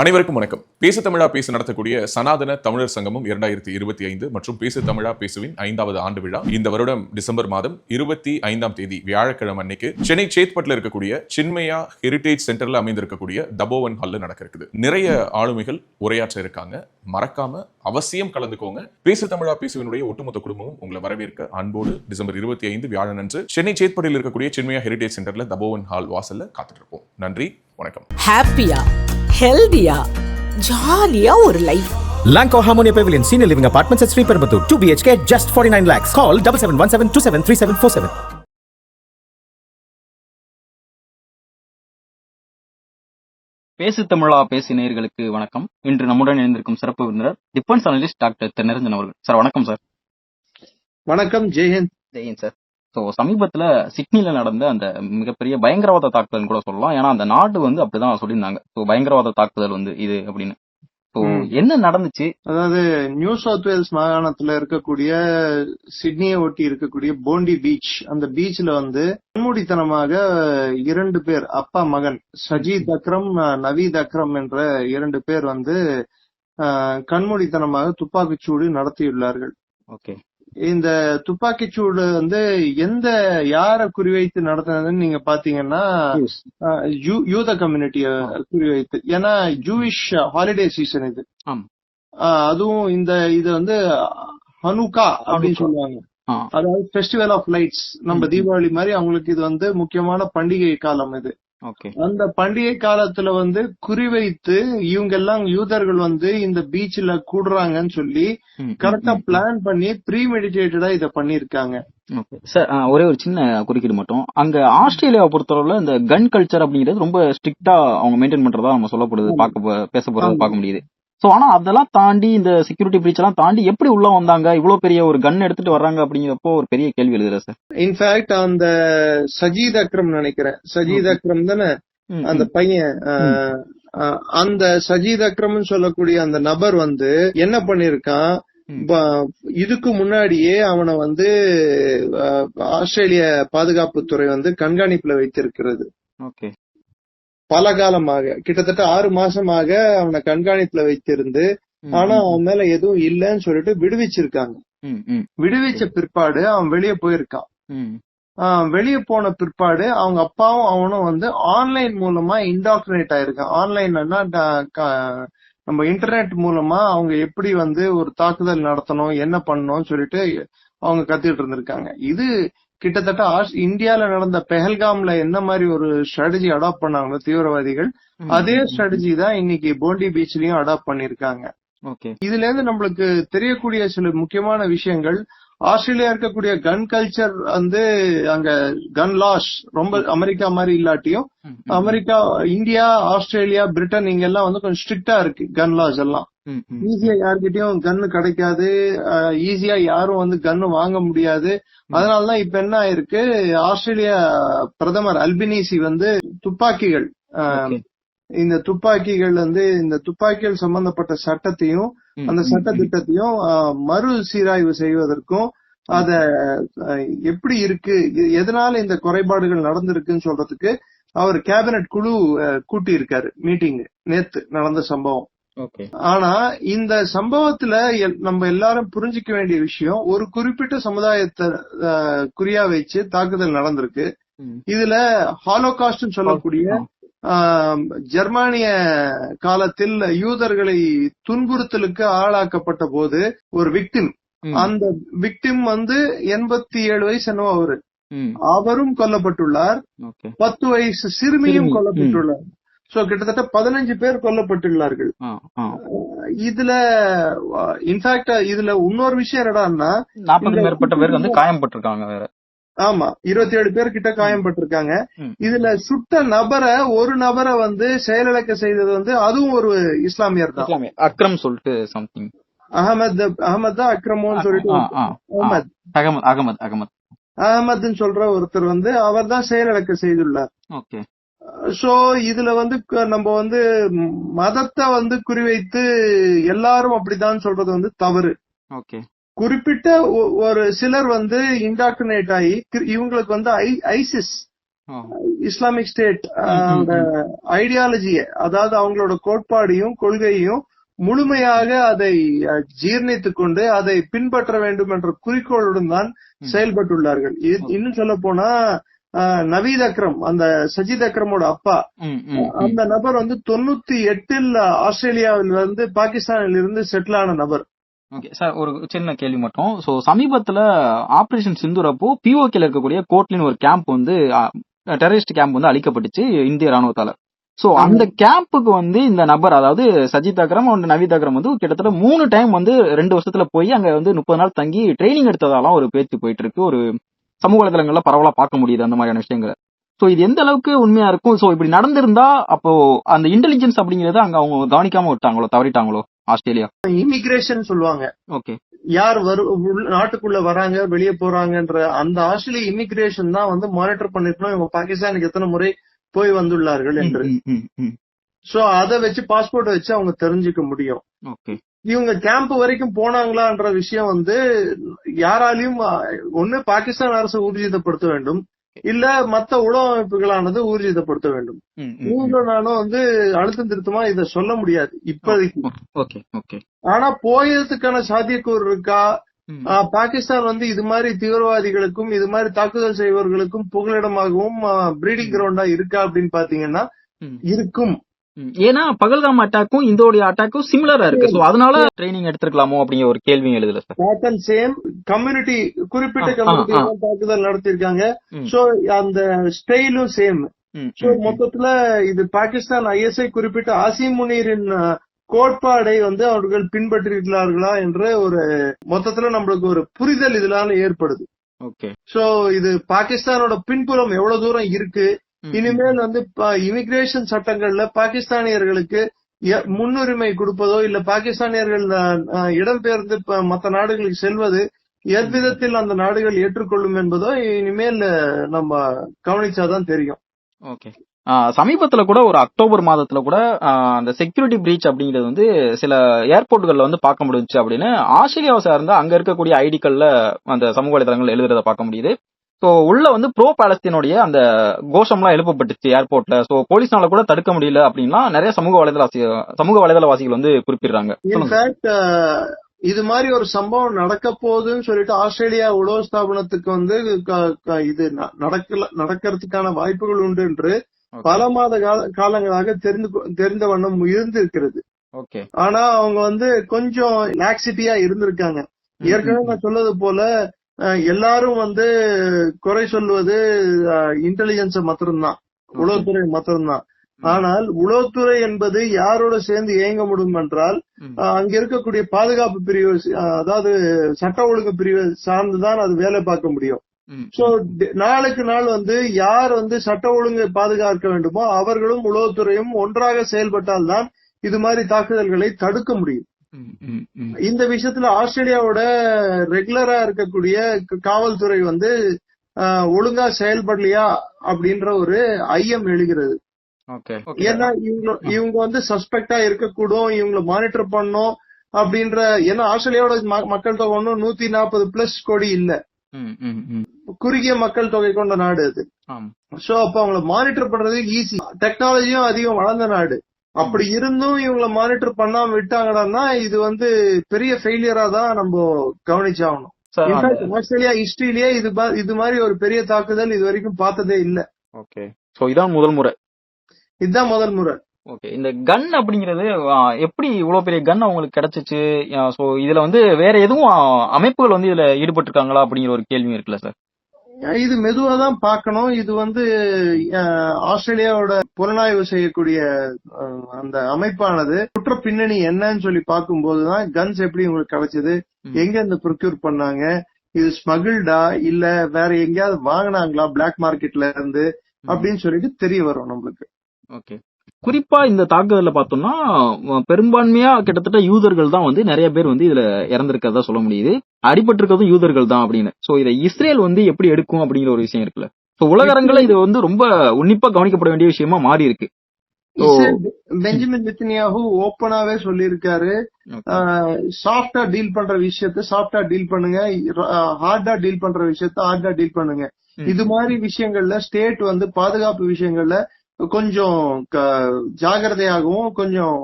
அனைவருக்கும் வணக்கம். பேசு தமிழா பேசு நடத்தக்கூடிய சனாதன தமிழர் சங்கமம் இரண்டாயிரத்தி இருபத்தி ஐந்து மற்றும் பேசு தமிழா பேசுவின் ஐந்தாவது ஆண்டு விழா இந்த வருடம் டிசம்பர் மாதம் இருபத்தி ஐந்தாம் தேதி வியாழக்கிழமை அன்னைக்கு சென்னை சேத்பட்டில் இருக்கக்கூடிய சின்மயா ஹெரிடேஜ் சென்டர்ல அமைந்திருக்கக்கூடிய தபோவன் ஹால்ல நடக்க இருக்குது நிறைய ஆளுமைகள் உரையாற்ற இருக்காங்க. மறக்காம அவசியம் கலந்துக்கோங்க. பேசு தமிழா பேசுவினுடைய ஒட்டுமொத்த குடும்பமும் உங்களை வரவேற்க அன்போடு டிசம்பர் இருபத்தி ஐந்து வியாழன் அன்று சென்னை சேத்பட்டில் இருக்கக்கூடிய சின்மயா ஹெரிடேஜ் சென்டர்ல தபோவன் ஹால் வாசல்ல காத்துட்டு இருப்போம். நன்றி. வணக்கம். ஹாப்பியா ஹெல்தியா ஜாலியா ஒரு life Lanco Harmonia Pavilion Senior Living Apartments at Sri Perambatoor 2 BHK just 49 lakhs. Call 7717273747. பேசு தமிழா பேசு நேயர்களுக்கு வணக்கம். இன்று நம்முடன் இணைந்திருக்கும் சிறப்பு விருந்தினர் டிஃபென்ஸ் அனலிஸ்ட் டாக்டர் திரு நிரஞ்சன் அவர்கள். சார் வணக்கம் சார். வணக்கம் ஜெயஹிந்த் ஜெயின் சார். ஸோ சமீபத்துல சிட்னில நடந்த அந்த மிகப்பெரிய பயங்கரவாத தாக்குதல் கூட சொல்லலாம். ஏன்னா அந்த நாடு வந்து அப்படிதான் சொல்லியிருந்தாங்க. ஸோ பயங்கரவாத தாக்குதல் வந்து இது அப்படின்னு. என்ன நடந்துச்சு? அதாவது நியூ சவுத் வேல்ஸ் மாகாணத்துல இருக்கக்கூடிய சிட்னியை ஒட்டி இருக்கக்கூடிய போண்டி பீச். அந்த பீச்ல வந்து கண்மூடித்தனமாக இரண்டு பேர் அப்பா மகன் சஜீத் அக்ரம் நவீத் அக்ரம் என்ற இரண்டு பேர் வந்து கண்மூடித்தனமாக துப்பாக்கிச்சூடு நடத்தியுள்ளார்கள். ஓகே. இந்த துப்பாக்கிச்சூடு வந்து எந்த யாரை குறிவைத்து நடத்தினதுன்னு நீங்க பாத்தீங்கன்னா யூத கம்யூனிட்டிய குறிவைத்து. ஏன்னா ஜூவிஷ் ஹாலிடே சீசன் இது. அதுவும் இந்த இது வந்து ஹனுகா அப்படின்னு. சொல்லுவாங்க. அதாவது ஃபெஸ்டிவல் ஆஃப் லைட்ஸ் நம்ம. தீபாவளி மாதிரி அவங்களுக்கு இது வந்து முக்கியமான பண்டிகை காலம் இது. அந்த பண்டிகை காலத்துல வந்து குறிவைத்து இவங்க எல்லாம் யூதர்கள் வந்து இந்த பீச்ல கூடுறாங்கன்னு சொல்லி கரெக்டா. பிளான் பண்ணி ப்ரீ மெடிடேட்டடா இத பண்ணிருக்காங்க சார் ஒரே ஒரு சின்ன குறுக்கீடு மட்டும் அங்க ஆஸ்திரேலியாவை பொறுத்தளவுல இந்த கன் கல்ச்சர் அப்படிங்கிறது ரொம்ப ஸ்ட்ரிக்டா அவங்க மெயின்டைன் பண்றதா நம்ம சொல்லப்படுது. பார்க்க பேச போறது. பார்க்க முடியுது சோ ஆனா அதெல்லாம் தாண்டி இந்த செக்யூரிட்டி பிரீச் எல்லாம் தாண்டி எப்படி உள்ள வந்தாங்க? இவ்வளவு பெரிய ஒரு கன் எடுத்துட்டு வர்றாங்க அப்படிங்கிறப்போ ஒரு பெரிய கேள்வி எழுதுற சார் இன்ஃபேக்ட் அந்த சஜீத் அக்ரம் நினைக்கிறேன். சஜீத். அக்ரம் தானே? அந்த பையன் அந்த சஜீத் அக்ரம்னு சொல்லக்கூடிய அந்த நபர் வந்து என்ன பண்ணிருக்கான்? இதுக்கு முன்னாடியே அவனை வந்து ஆஸ்திரேலிய பாதுகாப்புத்துறை வந்து கண்காணிப்புல வைத்திருக்கிறது. ஓகே பல காலமாக கிட்டத்தட்ட ஆறு மாசமாக அவனை கண்காணிப்புல வைத்திருந்து ஆனா அவன் மேல எதுவும் இல்லைன்னு சொல்லிட்டு விடுவிச்சிருக்காங்க. ம், ம், விடுவிச்ச பிற்பாடு அவன் வெளியே போயிருக்கான். ம், வெளியே போன பிற்பாடு அவங்க அப்பாவும் அவனும் வந்து ஆன்லைன் மூலமா இன்டாக்டினேட் ஆயிருக்கான் ஆன்லைன்னா நம்ம இன்டர்நெட் மூலமா அவங்க எப்படி வந்து ஒரு தாக்குதல் நடத்தணும் என்ன பண்ணணும்னு சொல்லிட்டு அவங்க கத்துக்கிட்டு இருந்திருக்காங்க. இது கிட்டத்தட்ட இந்தியால நடந்த பெஹல்காம்ல என்ன மாதிரி ஒரு ஸ்ட்ராட்டஜி அடாப்ட் பண்ணாங்களோ தீவிரவாதிகள் அதே. ஸ்ட்ராட்டஜி தான் இன்னைக்கு போண்டி பீச்லயும் அடாப்ட் பண்ணிருக்காங்க ஓகே இதுல இருந்து நம்மளுக்கு தெரியக்கூடிய சில முக்கியமான விஷயங்கள் ஆஸ்திரேலியா இருக்கக்கூடிய கன் கல்ச்சர் வந்து அங்க கன் லாஸ் ரொம்ப அமெரிக்கா மாதிரி இல்லாட்டியும் அமெரிக்கா இந்தியா ஆஸ்திரேலியா பிரிட்டன் இங்க எல்லாம் வந்து கொஞ்சம் ஸ்ட்ரிக்டா இருக்கு கன் லாஸ் எல்லாம். ஈஸியா யார்கிட்டயும் கன்னு கிடைக்காது. ஈஸியா யாரும் வந்து கன்னு வாங்க முடியாது. அதனாலதான் இப்ப என்ன ஆயிருக்கு ஆஸ்திரேலியா பிரதமர் அல்பினிசி வந்து துப்பாக்கிகள். இந்த துப்பாக்கிகள் வந்து இந்த துப்பாக்கிகள் சம்பந்தப்பட்ட சட்டத்தையும் அந்த சட்ட. திட்டத்தையும் மறு சீராய்வு செய்வதற்கும் அத எப்படி இருக்கு எதனால இந்த குறைபாடுகள் நடந்திருக்குன்னு சொல்றதுக்கு அவர் கேபினட் குழு கூட்டி இருக்காரு மீட்டிங் நேத்து நடந்த சம்பவம் ஆனா இந்த சம்பவத்துல நம்ம எல்லாரும் புரிஞ்சுக்க வேண்டிய விஷயம் ஒரு குறிப்பிட்ட சமுதாயத்தை குறியா வச்சு தாக்குதல் நடந்திருக்கு. இதுல ஹாலோகாஸ்ட் சொல்லக்கூடிய ஜெர்மானிய காலத்தில் யூதர்களை துன்புறுத்தலுக்கு ஆளாக்கப்பட்ட போது ஒரு விக்டிம் அந்த விக்டிம் வந்து எண்பத்தி ஏழு வயசு என்னவோ அவரு. அவரும் கொல்லப்பட்டுள்ளார். பத்து வயசு சிறுமியும் சிறுமி, கொல்லப்பட்டுள்ளார். சோ கிட்டத்தட்ட பதினஞ்சு பேர் கொல்லப்பட்டுள்ளார்கள். இதுல இன்ஃபேக்ட் இதுல இன்னொரு விஷயம் என்னடான்னா மேற்பட்ட பேருக்கு வந்து காயம்பட்டிருக்காங்க வேற. ஆமா இருபத்தி ஏழு பேர் கிட்ட காயம்பட்டிருக்காங்க. இதுல சுட்ட நபரை ஒரு நபரை வந்து செயலிழக்க செய்தது வந்து அதுவும் ஒரு இஸ்லாமியர் தான். அக்ரம் சொல்லிட்டு சம்திங் அகமது அகமது தான் அக்ரமோன்னு சொல்லிட்டு அகமது. அகமது அகமது அகமது. அகமதுன்னு சொல்ற ஒருத்தர் வந்து அவர் தான் செயலிழக்க செய்துள்ளார். ஓகே. சோ இதுல வந்து நம்ம வந்து மதத்தை வந்து குறிவைத்து எல்லாரும் அப்படிதான் சொல்றது வந்து தவறு. ஓகே. குறிப்பிட்ட ஒரு சிலர் வந்து இன்டாக்டினேட் ஆகி இவங்களுக்கு வந்து ஐசிஸ். இஸ்லாமிக் ஸ்டேட் அந்த ஐடியாலஜிய அதாவது அவங்களோட கோட்பாடையும் கொள்கையையும் முழுமையாக அதை ஜீர்ணித்துக் கொண்டு அதை பின்பற்ற வேண்டும் என்ற குறிக்கோளுடன் தான் செயல்பட்டுள்ளார்கள். இன்னும் சொல்ல போனா நவீத் அக்ரம் அந்த சஜித் அக்ரமோட அப்பா. அந்த நபர் வந்து தொண்ணூத்தி எட்டில் ஆஸ்திரேலியாவில் இருந்து பாகிஸ்தானில் இருந்து செட்டில் ஆன நபர். ஓகே. சார் ஒரு சின்ன கேள்வி மட்டும். சோ சமீபத்துல ஆபரேஷன் சிந்தூர் அப்போ பிஓகேல இருக்கக்கூடிய கோட்லின் ஒரு கேம்ப் வந்து டெரரிஸ்ட் கேம்ப் வந்து அழிக்கப்பட்டுச்சு இந்திய ராணுவத்தால. சோ அந்த கேம்புக்கு வந்து இந்த நபர் அதாவது சஜித் அக்ரம் and நவீத் அக்ரம் வந்து கிட்டத்தட்ட மூணு டைம் வந்து ரெண்டு வருஷத்துல போய் அங்க வந்து முப்பது நாள் தங்கி ட்ரைனிங் எடுத்ததாலாம் ஒரு பேச்சு போயிட்டு இருக்கு ஒரு சமூக வலைதளங்கள்ல பரவலா பார்க்க முடியுது அந்த மாதிரியான விஷயங்களை. சோ இது எந்த அளவுக்கு உண்மையா இருக்கும்? சோ இப்படி நடந்திருந்தா அப்போ அந்த இன்டெலிஜென்ஸ் அப்படிங்கறத அங்க அவங்க கவனிக்காம விட்டாங்களோ தவறிட்டாங்களோ? ஆஸ்திரேலியா. இமிகிரேஷன் சொல்லுவாங்க. ஓகே. யார் வரு நாட்டுக்குள்ள வராங்க வெளியே போறாங்கன்ற அந்த ஆஸ்திரேலிய இமிகிரேஷன் தான் வந்து மானிட்டர் பண்ணிருக்கணும். இவங்க பாகிஸ்தானுக்கு எத்தனை முறை போய் வந்துள்ளார்கள் என்று. சோ அதை வச்சு பாஸ்போர்ட் வச்சு அவங்க தெரிஞ்சுக்க முடியும். இவங்க கேம்ப் வரைக்கும் போனாங்களான்ற விஷயம் வந்து யாராலையும் ஒண்ணு பாகிஸ்தான் அரசு ஊர்ஜிதப்படுத்த வேண்டும். இல்ல மத்த உளவு அமைப்புகளானது ஊர்ஜிதப்படுத்த வேண்டும். நீங்களும் நானும் வந்து அழுத்தம் திருத்தமா இத சொல்ல முடியாது இப்போதைக்கு. ஓகே ஓகே ஆனா போயதுக்கான சாத்தியக்கூறு இருக்கா? பாகிஸ்தான் வந்து இது மாதிரி தீவிரவாதிகளுக்கும் இது மாதிரி தாக்குதல் செய்பவர்களுக்கும் புகலிடமாகவும் பிரீடிங் கிரவுண்டா இருக்கா அப்படின்னு பாத்தீங்கன்னா இருக்கும். ஏன்னா பகல்காம் அட்டாக்கும் இந்தோடைய அட்டாக்கும் சிமிலரா இருக்கு. சோ அதனால ட்ரைனிங் எடுத்திருக்கலாமோ அப்படிங்கிற ஒரு கேள்வி எழுதுல சார் பேட்டர்ன் சேம் கம்யூனிட்டி குறிப்பிட்ட கம்யூனிட்டி. தாக்குதல் நடத்திருக்காங்க. சோ அந்த ஸ்டைலும் சேம் சோ மொத்தத்துல இது பாகிஸ்தான் ஐஎஸ்ஐ குறிப்பிட்ட ஆசிம் முனீரின் கோட்பாடை வந்து அவர்கள் பின்பற்றிருக்கிறார்களா என்ற ஒரு மொத்தத்துல நம்மளுக்கு ஒரு புரிதல் இதனால ஏற்படுது. ஓகே சோ இது பாகிஸ்தானோட பின்புறம் எவ்வளவு தூரம் இருக்கு? இனிமேல் வந்து இமிகிரேஷன் சட்டங்கள்ல பாகிஸ்தானியர்களுக்கு முன்னுரிமை கொடுப்பதோ இல்ல பாகிஸ்தானியர்கள் இடம்பெயர்ந்து மத்த நாடுகளுக்கு செல்வது எவ்விதத்தில் அந்த நாடுகள் ஏற்றுக்கொள்ளும் என்பதோ இனிமேல் நம்ம கவனிச்சாதான் தெரியும். ஓகே. சமீபத்துல கூட ஒரு அக்டோபர் மாதத்துல கூட அந்த செக்யூரிட்டி பிரீச் அப்படிங்கிறது வந்து சில ஏர்போர்ட்டுகள்ல வந்து பார்க்க முடிஞ்சுச்சு அப்படின்னு ஆஸ்திரேலியாவை சார்ந்த அங்க இருக்கக்கூடிய ஐடிக்கள்ல அந்த சமூக வலைதளங்கள் எழுதுறத பார்க்க முடியுது. சோ உள்ள வந்து ப்ரோ பாலஸ்தீனுடைய அந்த கோஷம்லாம் எழுப்பப்பட்டுச்சு ஏர்போர்ட்ல சோ போலீஸ்னால கூட தடுக்க முடியல அப்படின்லாம் நிறைய சமூக வலைதளவாசி சமூக வலைதளவாசிகள் வந்து குறிப்பிடுறாங்க. இன்ஃபேக்ட் இது மாதிரி ஒரு சம்பவம் நடக்க போகுதுன்னு சொல்லிட்டு ஆஸ்திரேலியா உளவு ஸ்தாபனத்துக்கு வந்து இது நடக்கல நடக்கிறதுக்கான வாய்ப்புகள் உண்டு என்று. பல மாத கால- காலங்களாக தெரிந்து தெரிந்த வண்ணம் இருந்திருக்கிறது. ஓகே. ஆனா அவங்க வந்து கொஞ்சம் லாக்சிட்டியா இருந்திருக்காங்க. ஏற்கனவே நான் சொன்னது போல எல்லாரும் வந்து குறை சொல்வது இன்டெலிஜென்ஸ் மாத்திரம்தான். உளவுத்துறை மாத்திரம்தான். ஆனால் உளவுத்துறை என்பது யாரோட சேர்ந்து இயங்க முடியும் என்றால் அங்க இருக்கக்கூடிய பாதுகாப்பு பிரிவு அதாவது சட்ட ஒழுங்கு பிரிவு சார்ந்துதான் அது வேலை பார்க்க முடியும். சோ நாளுக்கு நாள் வந்து யார் வந்து சட்ட ஒழுங்கை பாதுகாக்க வேண்டுமோ அவர்களும் உளவுத்துறையும் ஒன்றாக செயல்பட்டால்தான் இது மாதிரி தாக்குதல்களை தடுக்க முடியும். இந்த விஷயத்துல ஆஸ்திரேலியாவோட ரெகுலரா இருக்கக்கூடிய காவல்துறை வந்து ஆஹ், ஒழுங்கா செயல்படலையா அப்படின்ற ஒரு ஐயம் எழுகிறது. ஓகே. ஏன்னா இவங்க இவங்க வந்து சஸ்பெக்டா இருக்கக்கூடும் இவங்களை மானிட்டர் பண்ணணும் அப்படின்ற ஏன்னா ஆஸ்திரேலியாவோட ம- மக்கள் தொகை ஒன்றும் நூத்தி நாற்பது பிளஸ் கோடி இல்ல. ம், ம், ம். குறுகிய மக்கள் தொகை கொண்ட நாடு அது. சோ அப்ப அவங்கள மானிட்டர் பண்றது ஈஸி டெக்னாலஜியும் அதிகம் வளர்ந்த நாடு. அப்படி இருந்தும் இவங்கள மானிட்டர் பண்ணாம விட்டாங்கன்னா இது வந்து பெரிய ஃபெயிலியரா தான் நம்ம கவனிச்சாகணும். ஆஸ்திரேலியா ஹிஸ்டரியிலேயே இது இது மாதிரி ஒரு பெரிய தாக்குதல் இது வரைக்கும் பார்த்ததே இல்ல. ஓகே சோ இதான் முதல் முறை. இதுதான் முதல் முறை. ஓகே இந்த கன் அப்படிங்கிறது எப்படி இவ்வளவு பெரிய கன் அவங்களுக்கு கிடைச்சிச்சு? சோ இதுல வந்து வேற எதுவும் அமைப்புகள் வந்து இதுல ஈடுபட்டு இருக்காங்களா அப்படிங்கிற ஒரு கேள்வி இருக்குல்ல சார் இது மெதுவா தான் பார்க்கணும். இது வந்து ஆஸ்திரேலியாவோட புலனாய்வு செய்யக்கூடிய அந்த அமைப்பானது. குற்ற பின்னணி என்னன்னு சொல்லி பார்க்கும்போதுதான் கன்ஸ் எப்படி உங்களுக்கு கிடைச்சது. எங்க இந்த ப்ரொக்யூர் பண்ணாங்க? இது ஸ்மகிள்டா இல்ல வேற எங்கேயாவது வாங்கினாங்களா? பிளாக் மார்க்கெட்ல இருந்து? அப்படின்னு சொல்லிட்டு தெரிய வரும் நம்மளுக்கு. ஓகே. குறிப்பா இந்த தாக்குதல்ல பார்த்தோம்னா பெரும்பான்மையா கிட்டத்தட்ட யூதர்கள் தான் வந்து நிறைய பேர் வந்து இதுல இறந்திருக்கிறதா சொல்ல முடியுது. அடிபட்டிருக்கிறதும் யூதர்கள் தான் அப்படின்னு. சோ இதை இஸ்ரேல் வந்து எப்படி எடுக்கும் அப்படிங்கிற ஒரு விஷயம் இருக்குல்ல. சோ உலக அரங்குல இது வந்து ரொம்ப உன்னிப்பா கவனிக்கப்பட வேண்டிய விஷயமா மாறி இருக்கு பெஞ்சமின் நெத்தனியாகு ஓப்பனாவே சொல்லியிருக்காரு. சாஃப்டா டீல் பண்ற விஷயத்த சாஃப்டா டீல் பண்ணுங்க. ஹார்டா டீல் பண்ற விஷயத்த ஹார்டா டீல் பண்ணுங்க. இது மாதிரி விஷயங்கள்ல ஸ்டேட் வந்து பாதுகாப்பு விஷயங்கள்ல கொஞ்சம் க- ஜாகிரதையாகவும் கொஞ்சம்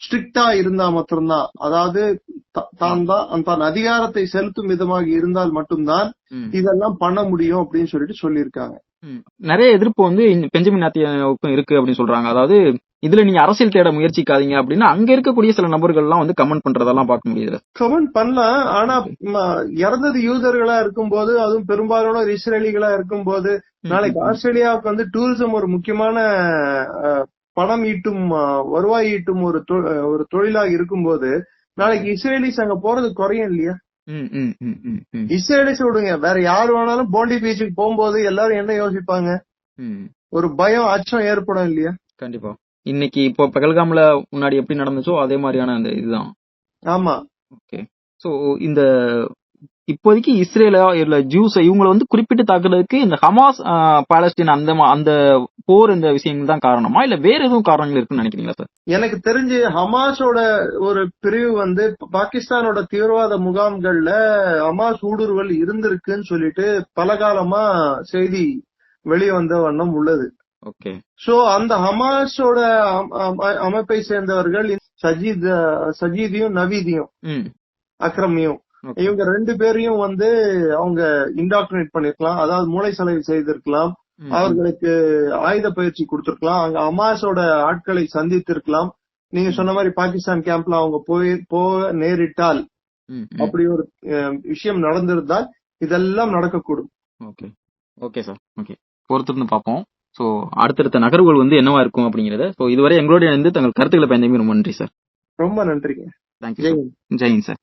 ஸ்ட்ரிக்டா இருந்தா மட்டும்தான் அதாவது தான் தான் தான் அதிகாரத்தை செலுத்தும் விதமாக இருந்தால் மட்டும்தான். இதெல்லாம் பண்ண முடியும் அப்படின்னு சொல்லிட்டு சொல்லியிருக்காங்க. நிறைய எதிர்ப்பு வந்து பெஞ்சமின் நேத்தியாவுக்கும் இருக்கு அப்படின்னு சொல்றாங்க அதாவது இதுல நீங்க அரசியல் தேட முயற்சிக்காதீங்க அப்படின்னு அங்க இருக்கக்கூடிய சில நபர்கள் எல்லாம் வந்து கமெண்ட் பண்றதெல்லாம் பார்க்க முடியுது கமெண்ட் பண்ணலாம் ஆனா இறந்தது யூதர்களா இருக்கும்போது அதுவும் பெரும்பாலான இஸ்ரேலிகளா இருக்கும்போது நாளைக்கு ஆஸ்திரேலியாவுக்கு வந்து டூரிசம் ஒரு முக்கியமான பணம் ஈட்டும் வருவாய் ஈட்டும் ஒரு ஒரு தொழிலாக இருக்கும்போது நாளைக்கு இஸ்ரேலிஸ் அங்க போறது குறையும் இல்லையா? இஸ்ரேலிஸ் விடுங்க. வேற யார் வேணாலும் போண்டி பீச்சுக்கு போகும்போது எல்லாரும் என்ன யோசிப்பாங்க. ஒரு பயம் அச்சம் ஏற்படும் இல்லையா? கண்டிப்பா. இன்னைக்கு இப்போ பகல்காம்ல முன்னாடி எப்படி நடந்துச்சோ அதே மாதிரியான அந்த இதுதான். ஆமா. ஓகே சோ இந்த இப்போதைக்கு இஸ்ரேலா இல்ல ஜூஸ் இவங்களை வந்து குறிப்பிட்டு தாக்குறதுக்கு இந்த ஹமாஸ் ஆஹ், பாலஸ்தீன் அந்த அந்த போர் இந்த விஷயங்கள் தான் காரணமா? இல்ல வேற எதுவும் காரணங்கள் இருக்குன்னு நினைக்கிறீங்களா சார் எனக்கு தெரிஞ்சு ஹமாஸோட ஒரு பிரிவு வந்து பாகிஸ்தானோட தீவிரவாத முகாம்கள்ல ஹமாஸ் ஊடுருவல் இருந்திருக்குன்னு சொல்லிட்டு பல காலமா செய்தி வெளியே வந்த வண்ணம் உள்ளது. ஓகே சோ அந்த ஹமாஸோட அம்- அம்- அமைப்பை சேர்ந்தவர்கள் சஜீத் சஜீதியும் நவீதியும் அக்ரமியும். இவங்க ரெண்டு பேரையும் வந்து அவங்க இன்டாக்டினேட் பண்ணிருக்கலாம். அதாவது மூளை செலவு செய்திருக்கலாம். அவர்களுக்கு ஆயுத பயிற்சி கொடுத்திருக்கலாம். அங்க அமாஸோட ஆட்களை சந்தித்திருக்கலாம். நீங்க சொன்ன மாதிரி பாகிஸ்தான் கேம்ப்ல அவங்க போய் போக நேரிட்டால். அப்படி ஒரு விஷயம் நடந்திருந்தால் இதெல்லாம் நடக்கக்கூடும். ஓகே ஓகே சார் ஓகே பொறுத்திருந்து பார்ப்போம். ஸோ அடுத்தடுத்த நகர்வுகள் வந்து என்னவா இருக்கும் அப்படிங்கறத ஸோ இதுவரை எங்களுடைய வந்து தங்கள் கருத்துக்களை பயந்தமே ரொம்ப நன்றி சார் ரொம்ப நன்றிங்க. தேங்க்யூ. ஜெயின் சார்